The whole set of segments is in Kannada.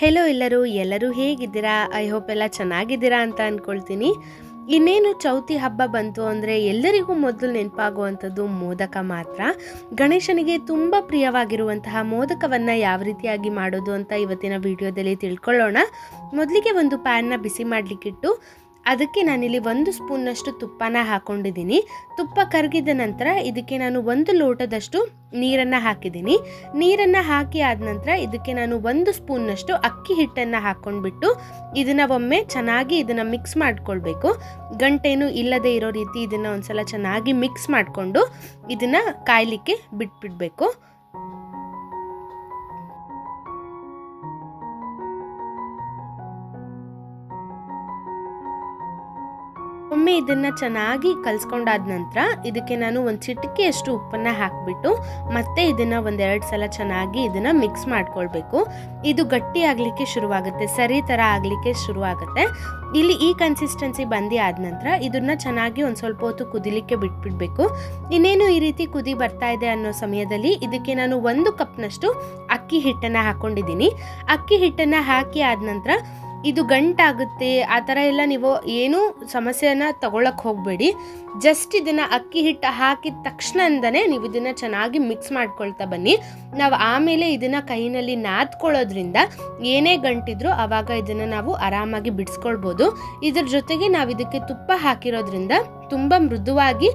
ಹೆಲೋ ಎಲ್ಲರೂ ಎಲ್ಲರೂ ಹೇಗಿದ್ದೀರಾ? ಐ ಹೋಪ್ ಎಲ್ಲ ಚೆನ್ನಾಗಿದ್ದೀರಾ ಅಂತ ಅಂದ್ಕೊಳ್ತೀನಿ ಇನ್ನೇನು ಚೌತಿ ಹಬ್ಬ ಬಂತು ಅಂದರೆ ಎಲ್ಲರಿಗೂ ಮೊದಲು ನೆನಪಾಗುವಂಥದ್ದು ಮೋದಕ ಮಾತ್ರ. ಗಣೇಶನಿಗೆ ತುಂಬ ಪ್ರಿಯವಾಗಿರುವಂತಹ ಮೋದಕವನ್ನು ಯಾವ ರೀತಿಯಾಗಿ ಮಾಡೋದು ಅಂತ ಇವತ್ತಿನ ವಿಡಿಯೋದಲ್ಲಿ ತಿಳ್ಕೊಳ್ಳೋಣ. ಮೊದಲಿಗೆ ಒಂದು ಪ್ಯಾನ್ನ ಬಿಸಿ ಮಾಡಲಿಕ್ಕಿಟ್ಟು ಅದಕ್ಕೆ ನಾನಿಲ್ಲಿ ಒಂದು ಸ್ಪೂನ್ನಷ್ಟು ತುಪ್ಪನ ಹಾಕೊಂಡಿದ್ದೀನಿ. ತುಪ್ಪ ಕರಗಿದ ನಂತರ ಇದಕ್ಕೆ ನಾನು ಒಂದು ಲೋಟದಷ್ಟು ನೀರನ್ನು ಹಾಕಿದ್ದೀನಿ. ನೀರನ್ನು ಹಾಕಿ ಆದ ನಂತರ ಇದಕ್ಕೆ ನಾನು ಒಂದು ಸ್ಪೂನ್ನಷ್ಟು ಅಕ್ಕಿ ಹಿಟ್ಟನ್ನು ಹಾಕ್ಕೊಂಡ್ಬಿಟ್ಟು ಇದನ್ನು ಒಮ್ಮೆ ಚೆನ್ನಾಗಿ ಇದನ್ನು ಮಿಕ್ಸ್ ಮಾಡ್ಕೊಳ್ಬೇಕು. ಗಂಟೇನು ಇಲ್ಲದೇ ಇರೋ ರೀತಿ ಇದನ್ನು ಒಂದ್ಸಲ ಚೆನ್ನಾಗಿ ಮಿಕ್ಸ್ ಮಾಡಿಕೊಂಡು ಇದನ್ನು ಕಾಯಲಿಕ್ಕೆ ಬಿಟ್ಬಿಡಬೇಕು. ಒಮ್ಮೆ ಇದನ್ನು ಚೆನ್ನಾಗಿ ಕಲಿಸ್ಕೊಂಡಾದ ನಂತರ ಇದಕ್ಕೆ ನಾನು ಒಂದು ಚಿಟಿಕೆಯಷ್ಟು ಉಪ್ಪನ್ನು ಹಾಕಿಬಿಟ್ಟು ಮತ್ತೆ ಇದನ್ನು ಒಂದೆರಡು ಸಲ ಚೆನ್ನಾಗಿ ಇದನ್ನು ಮಿಕ್ಸ್ ಮಾಡ್ಕೊಳ್ಬೇಕು. ಇದು ಗಟ್ಟಿ ಆಗಲಿಕ್ಕೆ ಶುರುವಾಗುತ್ತೆ, ಸರಿ ಥರ ಆಗಲಿಕ್ಕೆ ಶುರುವಾಗುತ್ತೆ. ಇಲ್ಲಿ ಈ ಕನ್ಸಿಸ್ಟೆನ್ಸಿ ಬಂದು ಆದ ನಂತರ ಇದನ್ನ ಚೆನ್ನಾಗಿ ಒಂದು ಸ್ವಲ್ಪ ಹೊತ್ತು ಕುದಿಲಿಕ್ಕೆ ಬಿಟ್ಬಿಡ್ಬೇಕು. ಇನ್ನೇನು ಈ ರೀತಿ ಕುದಿ ಬರ್ತಾ ಇದೆ ಅನ್ನೋ ಸಮಯದಲ್ಲಿ ಇದಕ್ಕೆ ನಾನು ಒಂದು ಕಪ್ನಷ್ಟು ಅಕ್ಕಿ ಹಿಟ್ಟನ್ನು ಹಾಕೊಂಡಿದ್ದೀನಿ. ಅಕ್ಕಿ ಹಿಟ್ಟನ್ನು ಹಾಕಿ ಆದ ನಂತರ ಇದು ಗಂಟಾಗುತ್ತೆ, ಆ ಥರ ಎಲ್ಲ ನೀವು ಏನೂ ಸಮಸ್ಯೆಯನ್ನು ತಗೊಳಕ್ಕೆ ಹೋಗಬೇಡಿ. ಜಸ್ಟ್ ಇದನ್ನು ಅಕ್ಕಿ ಹಿಟ್ಟು ಹಾಕಿದ ತಕ್ಷಣದಿಂದನೇ ನೀವು ಇದನ್ನು ಚೆನ್ನಾಗಿ ಮಿಕ್ಸ್ ಮಾಡ್ಕೊಳ್ತಾ ಬನ್ನಿ. ನಾವು ಆಮೇಲೆ ಇದನ್ನು ಕೈನಲ್ಲಿ ನಾದ್ಕೊಳ್ಳೋದ್ರಿಂದ ಏನೇ ಗಂಟಿದ್ರೂ ಆವಾಗ ಇದನ್ನು ನಾವು ಆರಾಮಾಗಿ ಬಿಡಿಸ್ಕೊಳ್ಬೋದು. ಇದ್ರ ಜೊತೆಗೆ ನಾವು ಇದಕ್ಕೆ ತುಪ್ಪ ಹಾಕಿರೋದ್ರಿಂದ ತುಂಬ ಮೃದುವಾಗಿ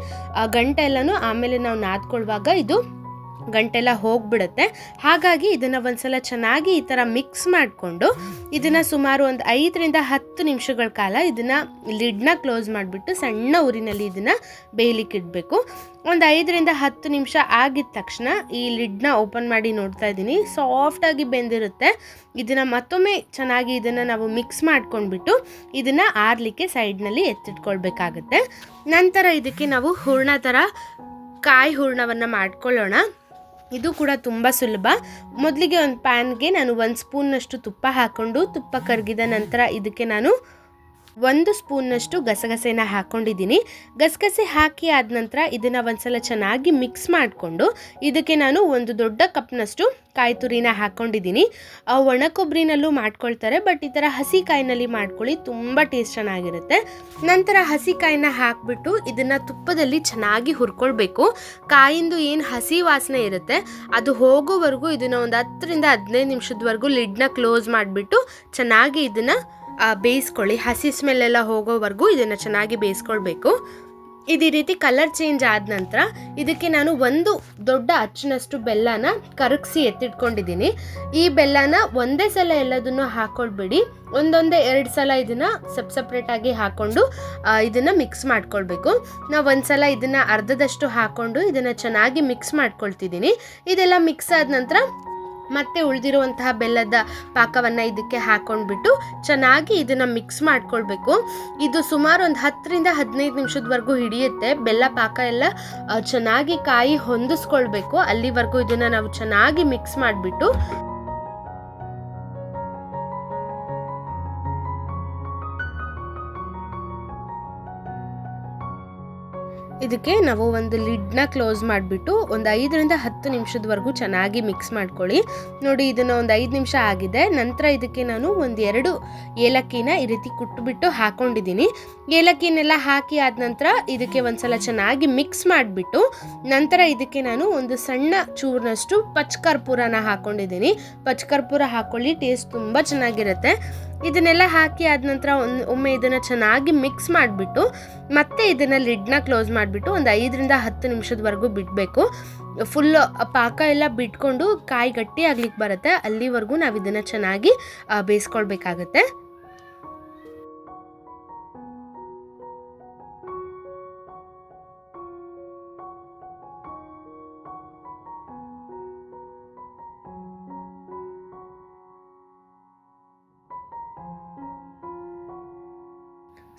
ಗಂಟೆಲ್ಲನೂ ಆಮೇಲೆ ನಾವು ನಾದ್ಕೊಳ್ಳುವಾಗ ಇದು ಗಂಟೆಲ್ಲ ಹೋಗ್ಬಿಡುತ್ತೆ. ಹಾಗಾಗಿ ಇದನ್ನು ಒಂದ್ಸಲ ಚೆನ್ನಾಗಿ ಈ ಥರ ಮಿಕ್ಸ್ ಮಾಡಿಕೊಂಡು ಇದನ್ನು ಸುಮಾರು ಒಂದು ಐದರಿಂದ ಹತ್ತು ನಿಮಿಷಗಳ ಕಾಲ ಇದನ್ನು ಲಿಡ್ನ ಕ್ಲೋಸ್ ಮಾಡಿಬಿಟ್ಟು ಸಣ್ಣ ಊರಿನಲ್ಲಿ ಇದನ್ನು ಬೇಯಲಿಕ್ಕೆ ಇಡಬೇಕು. ಒಂದು ಐದರಿಂದ ಹತ್ತು ನಿಮಿಷ ಆಗಿದ ತಕ್ಷಣ ಈ ಲಿಡ್ನ ಓಪನ್ ಮಾಡಿ ನೋಡ್ತಾ ಇದ್ದೀನಿ. ಸಾಫ್ಟಾಗಿ ಬೆಂದಿರುತ್ತೆ. ಇದನ್ನು ಮತ್ತೊಮ್ಮೆ ಚೆನ್ನಾಗಿ ಇದನ್ನು ನಾವು ಮಿಕ್ಸ್ ಮಾಡ್ಕೊಂಡ್ಬಿಟ್ಟು ಇದನ್ನು ಆರಲಿಕ್ಕೆ ಸೈಡ್ನಲ್ಲಿ ಎತ್ತಿಟ್ಕೊಳ್ಬೇಕಾಗತ್ತೆ. ನಂತರ ಇದಕ್ಕೆ ನಾವು ಹೂರ್ಣ ಥರ ಕಾಯಿ ಹೂರ್ಣವನ್ನು ಮಾಡ್ಕೊಳ್ಳೋಣ. ಇದು ಕೂಡ ತುಂಬ ಸುಲಭ. ಮೊದಲಿಗೆ ಒಂದು ಪ್ಯಾನ್ಗೆ ನಾನು ಒಂದು ಸ್ಪೂನ್ನಷ್ಟು ತುಪ್ಪ ಹಾಕ್ಕೊಂಡು ತುಪ್ಪ ಕರಗಿದ ನಂತರ ಇದಕ್ಕೆ ನಾನು ಒಂದು ಸ್ಪೂನ್ನಷ್ಟು ಗಸಗಸೆನ ಹಾಕ್ಕೊಂಡಿದ್ದೀನಿ ಗಸಗಸೆ ಹಾಕಿ ಆದ ನಂತರ ಇದನ್ನು ಒಂದ್ಸಲ ಚೆನ್ನಾಗಿ ಮಿಕ್ಸ್ ಮಾಡಿಕೊಂಡು ಇದಕ್ಕೆ ನಾನು ಒಂದು ದೊಡ್ಡ ಕಪ್ನಷ್ಟು ಕಾಯಿ ತುರಿನ ಹಾಕ್ಕೊಂಡಿದ್ದೀನಿ ಒಣ ಕೊಬ್ಬರಿನಲ್ಲೂ ಮಾಡ್ಕೊಳ್ತಾರೆ, ಬಟ್ ಈ ಥರ ಹಸಿ ಕಾಯಿನಲ್ಲಿ ಮಾಡ್ಕೊಳ್ಳಿ ತುಂಬ ಟೇಸ್ಟ್ ಚೆನ್ನಾಗಿರುತ್ತೆ. ನಂತರ ಹಸಿ ಕಾಯಿನ ಹಾಕ್ಬಿಟ್ಟು ಇದನ್ನು ತುಪ್ಪದಲ್ಲಿ ಚೆನ್ನಾಗಿ ಹುರ್ಕೊಳ್ಬೇಕು. ಕಾಯಿಂದು ಏನು ಹಸಿ ವಾಸನೆ ಇರುತ್ತೆ, ಅದು ಹೋಗೋವರೆಗೂ ಇದನ್ನು ಒಂದು ಹತ್ತರಿಂದ ಹದಿನೈದು ನಿಮಿಷದವರೆಗೂ ಲಿಡ್ನ ಕ್ಲೋಸ್ ಮಾಡಿಬಿಟ್ಟು ಚೆನ್ನಾಗಿ ಇದನ್ನು ಬೇಯಿಸ್ಕೊಳ್ಳಿ. ಹಸಿ ಸ್ಮೆಲ್ಲೆಲ್ಲ ಹೋಗೋವರೆಗೂ ಇದನ್ನು ಚೆನ್ನಾಗಿ ಬೇಯಿಸ್ಕೊಳ್ಬೇಕು. ಇದೇ ರೀತಿ ಕಲರ್ ಚೇಂಜ್ ಆದ ನಂತರ ಇದಕ್ಕೆ ನಾನು ಒಂದು ದೊಡ್ಡ ಅಚ್ಚಿನಷ್ಟು ಬೆಲ್ಲನ ಕರಗಿಸಿ ಎತ್ತಿಟ್ಕೊಂಡಿದ್ದೀನಿ. ಈ ಬೆಲ್ಲನ ಒಂದೇ ಸಲ ಎಲ್ಲದನ್ನು ಹಾಕ್ಕೊಳ್ಬೇಡಿ ಒಂದೊಂದೇ ಎರಡು ಸಲ ಇದನ್ನು ಸಪ್ ಸಪ್ರೇಟಾಗಿ ಹಾಕ್ಕೊಂಡು ಇದನ್ನು ಮಿಕ್ಸ್ ಮಾಡ್ಕೊಳ್ಬೇಕು. ನಾವು ಒಂದು ಸಲ ಇದನ್ನು ಅರ್ಧದಷ್ಟು ಹಾಕ್ಕೊಂಡು ಇದನ್ನು ಚೆನ್ನಾಗಿ ಮಿಕ್ಸ್ ಮಾಡ್ಕೊಳ್ತಿದ್ದೀನಿ. ಇದೆಲ್ಲ ಮಿಕ್ಸ್ ಆದ ನಂತರ ಮತ್ತೆ ಉಳಿದಿರುವಂತಹ ಬೆಲ್ಲದ ಪಾಕವನ್ನು ಇದಕ್ಕೆ ಹಾಕೊಂಡ್ಬಿಟ್ಟು ಚೆನ್ನಾಗಿ ಇದನ್ನು ಮಿಕ್ಸ್ ಮಾಡ್ಕೊಳ್ಬೇಕು. ಇದು ಸುಮಾರು ಒಂದು ಹತ್ತರಿಂದ ಹದಿನೈದು ನಿಮಿಷದವರೆಗೂ ಹಿಡಿಯುತ್ತೆ. ಬೆಲ್ಲ ಪಾಕ ಎಲ್ಲ ಚೆನ್ನಾಗಿ ಕಾಯಿ ಹೊಂದಿಸ್ಕೊಳ್ಬೇಕು. ಅಲ್ಲಿವರೆಗೂ ಇದನ್ನು ನಾವು ಚೆನ್ನಾಗಿ ಮಿಕ್ಸ್ ಮಾಡಿಬಿಟ್ಟು ಇದಕ್ಕೆ ನಾವು ಒಂದು ಲಿಡ್ನ ಕ್ಲೋಸ್ ಮಾಡಿಬಿಟ್ಟು ಒಂದು ಐದರಿಂದ ಹತ್ತು ನಿಮಿಷದವರೆಗೂ ಚೆನ್ನಾಗಿ ಮಿಕ್ಸ್ ಮಾಡ್ಕೊಳ್ಳಿ. ನೋಡಿ, ಇದನ್ನು ಒಂದು ಐದು ನಿಮಿಷ ಆಗಿದೆ. ನಂತರ ಇದಕ್ಕೆ ನಾನು ಒಂದು ಎರಡು ಏಲಕ್ಕಿನ ಈ ರೀತಿ ಕುಟ್ಬಿಟ್ಟು ಹಾಕ್ಕೊಂಡಿದ್ದೀನಿ ಏಲಕ್ಕಿನೆಲ್ಲ ಹಾಕಿ ಆದ ನಂತರ ಇದಕ್ಕೆ ಒಂದ್ಸಲ ಚೆನ್ನಾಗಿ ಮಿಕ್ಸ್ ಮಾಡಿಬಿಟ್ಟು ನಂತರ ಇದಕ್ಕೆ ನಾನು ಒಂದು ಸಣ್ಣ ಚೂರ್ನಷ್ಟು ಪಚ್ಕರ್ಪೂರನ ಹಾಕೊಂಡಿದ್ದೀನಿ. ಪಚ್ಕರ್ಪೂರ ಹಾಕೊಳ್ಳಿ, ಟೇಸ್ಟ್ ತುಂಬ ಚೆನ್ನಾಗಿರುತ್ತೆ. ಇದನ್ನೆಲ್ಲ ಹಾಕಿ ಆದ ನಂತರ ಒಮ್ಮೆ ಇದನ್ನು ಚೆನ್ನಾಗಿ ಮಿಕ್ಸ್ ಮಾಡಿಬಿಟ್ಟು, ಮತ್ತೆ ಇದನ್ನು ಲಿಡ್ನ ಕ್ಲೋಸ್ ಮಾಡಿಬಿಟ್ಟು ಒಂದು ಐದರಿಂದ ಹತ್ತು ನಿಮಿಷದವರೆಗೂ ಬಿಡಬೇಕು. ಫುಲ್ ಪಾಕ ಎಲ್ಲ ಬಿಟ್ಕೊಂಡು ಕಾಯಿ ಗಟ್ಟಿ ಆಗ್ಲಿಕ್ಕೆ ಬರುತ್ತೆ. ಅಲ್ಲಿವರೆಗೂ ನಾವು ಇದನ್ನು ಚೆನ್ನಾಗಿ ಬೇಯಿಸ್ಕೊಳ್ಬೇಕಾಗತ್ತೆ.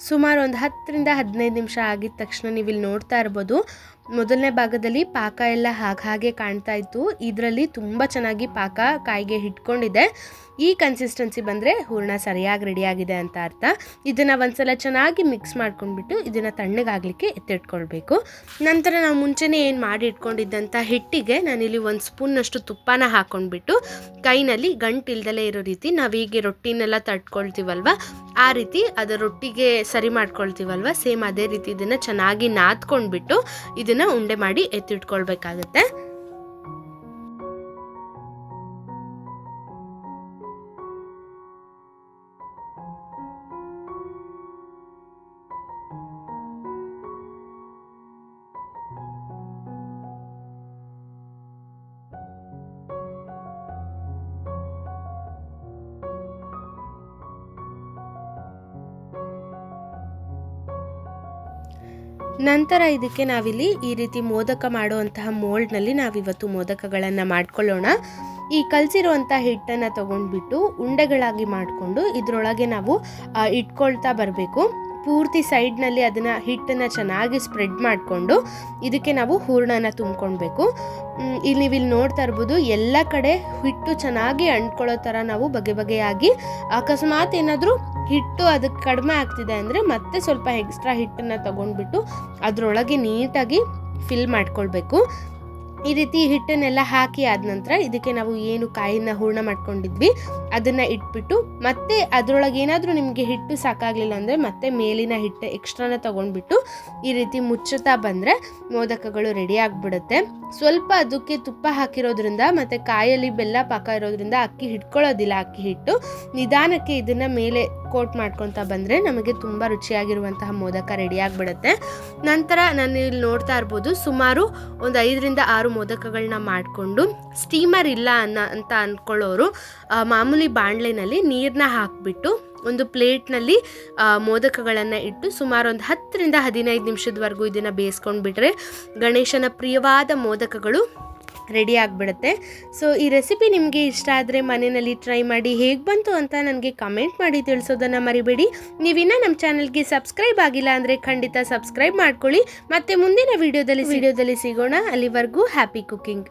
ಸುಮಾರು ಒಂದು ಹತ್ತರಿಂದ ಹದಿನೈದು ನಿಮಿಷ ಆಗಿದ ತಕ್ಷಣ ನೀವು ಇಲ್ಲಿ ನೋಡ್ತಾ ಇರ್ಬೋದು. ಮೊದಲನೇ ಭಾಗದಲ್ಲಿ ಪಾಕ ಎಲ್ಲ ಹಾಗೆ ಕಾಣ್ತಾ ಇತ್ತು. ಇದರಲ್ಲಿ ತುಂಬ ಚೆನ್ನಾಗಿ ಪಾಕ ಕಾಯಿಗೆ ಹಿಟ್ಕೊಂಡಿದೆ. ಈ ಕನ್ಸಿಸ್ಟೆನ್ಸಿ ಬಂದರೆ ಹೂರಣ ಸರಿಯಾಗಿ ರೆಡಿಯಾಗಿದೆ ಅಂತ ಅರ್ಥ. ಇದನ್ನು ಒಂದ್ಸಲ ಚೆನ್ನಾಗಿ ಮಿಕ್ಸ್ ಮಾಡ್ಕೊಂಡ್ಬಿಟ್ಟು ಇದನ್ನು ತಣ್ಣಗಾಗಲಿಕ್ಕೆ ಎತ್ತಿಟ್ಕೊಳ್ಬೇಕು. ನಂತರ ನಾವು ಮುಂಚೆನೇ ಏನು ಮಾಡಿ ಇಟ್ಕೊಂಡಿದ್ದಂಥ ಹಿಟ್ಟಿಗೆ ನಾನಿಲ್ಲಿ ಒಂದು ಸ್ಪೂನ್ನಷ್ಟು ತುಪ್ಪನ ಹಾಕ್ಕೊಂಡ್ಬಿಟ್ಟು ಕೈನಲ್ಲಿ ಗಂಟು ಇಲ್ದಲೇ ಇರೋ ರೀತಿ ನಾವು ಹೀಗೆ ರೊಟ್ಟಿನೆಲ್ಲ ತಟ್ಕೊಳ್ತೀವಲ್ವ? ಆ ರೀತಿ ಅದರ ರೊಟ್ಟಿಗೆ ಸರಿ ಮಾಡ್ಕೊಳ್ತೀವಲ್ವ? ಸೇಮ್ ಅದೇ ರೀತಿ ಇದನ್ನು ಚೆನ್ನಾಗಿ ನಾದ್ಕೊಂಡ್ಬಿಟ್ಟು ಇದನ್ನು ಉಂಡೆ ಮಾಡಿ ಎತ್ತಿಟ್ಕೊಳ್ಬೇಕಾಗತ್ತೆ. ನಂತರ ಇದಕ್ಕೆ ನಾವಿಲ್ಲಿ ಈ ರೀತಿ ಮೋದಕ ಮಾಡುವಂತಹ ಮೋಲ್ಡ್ನಲ್ಲಿ ನಾವಿವತ್ತು ಮೋದಕಗಳನ್ನು ಮಾಡ್ಕೊಳ್ಳೋಣ. ಈ ಕಲಸಿರುವಂಥ ಹಿಟ್ಟನ್ನು ತಗೊಂಡ್ಬಿಟ್ಟು ಉಂಡೆಗಳಾಗಿ ಮಾಡಿಕೊಂಡು ಇದರೊಳಗೆ ನಾವು ಇಟ್ಕೊಳ್ತಾ ಬರಬೇಕು. ಪೂರ್ತಿ ಸೈಡ್ನಲ್ಲಿ ಅದನ್ನು ಹಿಟ್ಟನ್ನು ಚೆನ್ನಾಗಿ ಸ್ಪ್ರೆಡ್ ಮಾಡಿಕೊಂಡು ಇದಕ್ಕೆ ನಾವು ಹೂರ್ಣನ ತುಂಬ್ಕೊಳ್ಬೇಕು. ಇಲ್ಲಿ ನೀವು ಇಲ್ಲಿ ನೋಡ್ತಾ ಇರ್ಬೋದು, ಎಲ್ಲ ಕಡೆ ಹಿಟ್ಟು ಚೆನ್ನಾಗಿ ಅಂಟ್ಕೊಳ್ಳೋ ಥರ ನಾವು ಬಗೆ ಬಗೆಯಾಗಿ ಅಕಸ್ಮಾತ್ ಏನಾದರೂ ಹಿಟ್ಟು ಅದಕ್ಕೆ ಕಡಿಮೆ ಆಗ್ತಿದೆ ಅಂದರೆ ಮತ್ತೆ ಸ್ವಲ್ಪ ಎಕ್ಸ್ಟ್ರಾ ಹಿಟ್ಟನ್ನು ತಗೊಂಡ್ಬಿಟ್ಟು ಅದರೊಳಗೆ ನೀಟಾಗಿ ಫಿಲ್ ಮಾಡ್ಕೊಳ್ಬೇಕು. ಈ ರೀತಿ ಹಿಟ್ಟನ್ನೆಲ್ಲ ಹಾಕಿ ಆದ ನಂತರ ಇದಕ್ಕೆ ನಾವು ಏನು ಕಾಯಿನ ಹೂರ್ಣ ಮಾಡ್ಕೊಂಡಿದ್ವಿ, ಅದನ್ನು ಇಟ್ಬಿಟ್ಟು ಮತ್ತೆ ಅದರೊಳಗೆ ಏನಾದರೂ ನಿಮಗೆ ಹಿಟ್ಟು ಸಾಕಾಗಲಿಲ್ಲ ಅಂದರೆ ಮತ್ತೆ ಮೇಲಿನ ಹಿಟ್ಟು ಎಕ್ಸ್ಟ್ರಾನ ತಗೊಂಡ್ಬಿಟ್ಟು ಈ ರೀತಿ ಮುಚ್ಚುತ್ತಾ ಬಂದರೆ ಮೋದಕಗಳು ರೆಡಿ ಆಗಿಬಿಡುತ್ತೆ. ಸ್ವಲ್ಪ ಅದಕ್ಕೆ ತುಪ್ಪ ಹಾಕಿರೋದ್ರಿಂದ ಮತ್ತು ಕಾಯಲ್ಲಿ ಬೆಲ್ಲ ಪಾಕ ಇರೋದ್ರಿಂದ ಅಕ್ಕಿ ಹಿಡ್ಕೊಳ್ಳೋದಿಲ್ಲ ಅಕ್ಕಿ ಹಿಟ್ಟು. ನಿಧಾನಕ್ಕೆ ಇದನ್ನು ಮೇಲೆ ಕೋಟ್ ಮಾಡ್ಕೊತಾ ಬಂದರೆ ನಮಗೆ ತುಂಬ ರುಚಿಯಾಗಿರುವಂತಹ ಮೋದಕ ರೆಡಿ ಆಗಿಬಿಡುತ್ತೆ. ನಂತರ ನಾನು ಇಲ್ಲಿ ನೋಡ್ತಾ ಇರ್ಬೋದು, ಸುಮಾರು ಒಂದು ಐದರಿಂದ ಆರು ಮೋದಕಗಳನ್ನ ಮಾಡಿಕೊಂಡು ಸ್ಟೀಮರ್ ಇಲ್ಲ ಅನ್ನ ಅಂತ ಅಂದ್ಕೊಳ್ಳೋರು ಮಾಮೂಲಿ ಬಾಣಲೆನಲ್ಲಿ ನೀರನ್ನ ಹಾಕಿಬಿಟ್ಟು ಒಂದು ಪ್ಲೇಟ್ನಲ್ಲಿ ಮೋದಕಗಳನ್ನು ಇಟ್ಟು ಸುಮಾರು ಒಂದು ಹತ್ತರಿಂದ ಹದಿನೈದು ನಿಮಿಷದವರೆಗೂ ಇದನ್ನು ಬೇಯಿಸ್ಕೊಂಡ್ಬಿಟ್ರೆ ಗಣೇಶನ ಪ್ರಿಯವಾದ ಮೋದಕಗಳು ರೆಡಿ ಆಗಿಬಿಡುತ್ತೆ. ಸೊ ಈ ರೆಸಿಪಿ ನಿಮಗೆ ಇಷ್ಟ ಆದರೆ ಮನೆಯಲ್ಲಿ ಟ್ರೈ ಮಾಡಿ ಹೇಗೆ ಬಂತು ಅಂತ ನನಗೆ ಕಮೆಂಟ್ ಮಾಡಿ ತಿಳಿಸೋದನ್ನು ಮರಿಬೇಡಿ. ನೀವಿನ್ನೂ ನಮ್ಮ ಚಾನಲ್ಗೆ ಸಬ್ಸ್ಕ್ರೈಬ್ ಆಗಿಲ್ಲ ಅಂದರೆ ಖಂಡಿತ ಸಬ್ಸ್ಕ್ರೈಬ್ ಮಾಡ್ಕೊಳ್ಳಿ. ಮತ್ತು ಮುಂದಿನ ವಿಡಿಯೋದಲ್ಲಿ ವಿಡಿಯೋದಲ್ಲಿ ಸಿಗೋಣ. ಅಲ್ಲಿವರೆಗೂ ಹ್ಯಾಪಿ ಕುಕಿಂಗ್